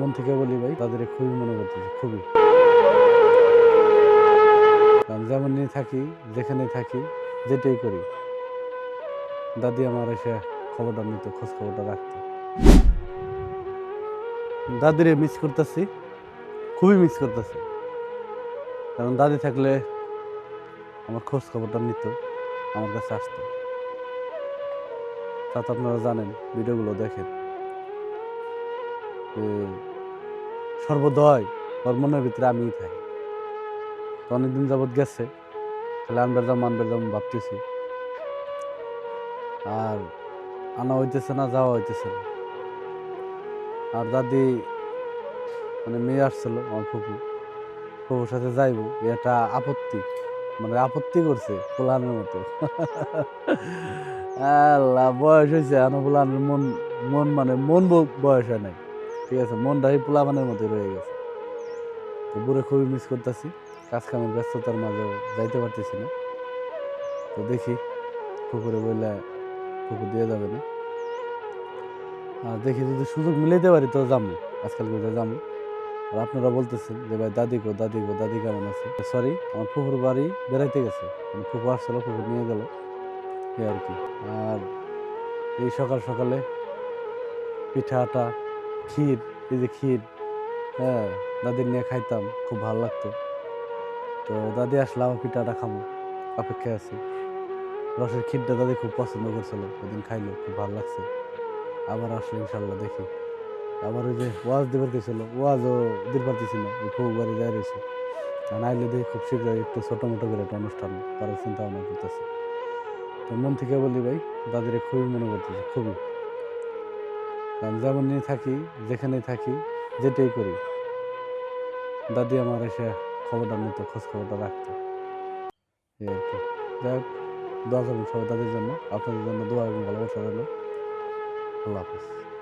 মন থেকে বলি ভাই তাদের খুবই মনে করতেছে, খুবই। কারণ যেমন নিয়ে থাকি যেখানে থাকি, যেটাই করি, দাদি আমার এসে খবরটা নিত খোঁজ খবরটা রাখতো। দাদিরে মিস করতেছি, খুবই মিস করতেছি। কারণ দাদি থাকলে আমার খোঁজ খবরটা নিত, আমার কাছে আসতো। তা তো আপনারা জানেন, ভিডিওগুলো দেখেন। সর্বদয় ওর মনের ভিতরে আমিই থাকি। তো অনেকদিন যাবৎ গেছে, তাহলে আনবার যাম আনবার যাম ভাবতেছি। আর আনা হইতেছে না, যাওয়া হইতেছে না। আর দাদি মানে মেয়ে আসছিল, আমার ফুপু। ফুপুর সাথে যাইবো এটা আপত্তি মানে আপত্তি করছে পোলানের মতো। আল্লাহ, বয়স হয়েছে এখনও পোলানের মন মন মানে মন বয়স হয় নাই। ঠিক আছে মনটা এই পোলামানের মতো রয়ে গেছে। তো বুড়ে খুবই মিস করতেছি কাজ কামের ব্যস্ততার মাঝে যাইতে পারতেছি না। তো দেখি, পুকুরে বললে পুকুর দিয়ে যাবে না। আর দেখি যদি সুযোগ মিলাইতে পারি তো যাব আজকাল করে যাব আর আপনারা বলতেছেন যে, ভাই, দাদি গো দাদি গো, দাদি কেমন আছে? সরি আমার পুকুর বাড়ি বেড়াইতে গেছে মানে পুকুর আসছিল, পুকুর নিয়ে গেল। এই আর কি। আর এই সকাল সকালে পিঠা আটা ক্ষীর, এই যে ক্ষীর হ্যাঁ দাদির নিয়ে খাইতাম, খুব ভালো লাগতো। তো দাদি আসলে আমার পিঠাটা খামো, অপেক্ষায় আছি। রসের ক্ষীরটা দাদি খুব পছন্দ করছিল, ওদিন খাইলো, খুব ভালো লাগছে। আবার আসলে ইনশাল্লাহ, দেখি। আবার ওই যে ওয়াজ দিবার গেছিল ওয়াজও পারতেছি না, ওই খুব বাড়ি যাই রয়েছে। আর নাইলে দেখি খুব শীঘ্রই একটু ছোটো মোটো করে একটা অনুষ্ঠান করার চিন্তা ভাবনা করতেছে। তো মন থেকে বলি ভাই, দাদিরে খুবই মনে করতেছে, খুবই। যেমন নিয়ে থাকি, যেখানেই থাকি যেটাই করি। দাদি আমার এসে খবরটা নিত খোঁজ খবরটা রাখতো। এই আর কি। যাই হোক, দোয়া করবেন সবাই দাদির জন্য। আপনাদের জন্য দোয়া এবং ভালোবাসা রইল আল্লাহ হাফিজ।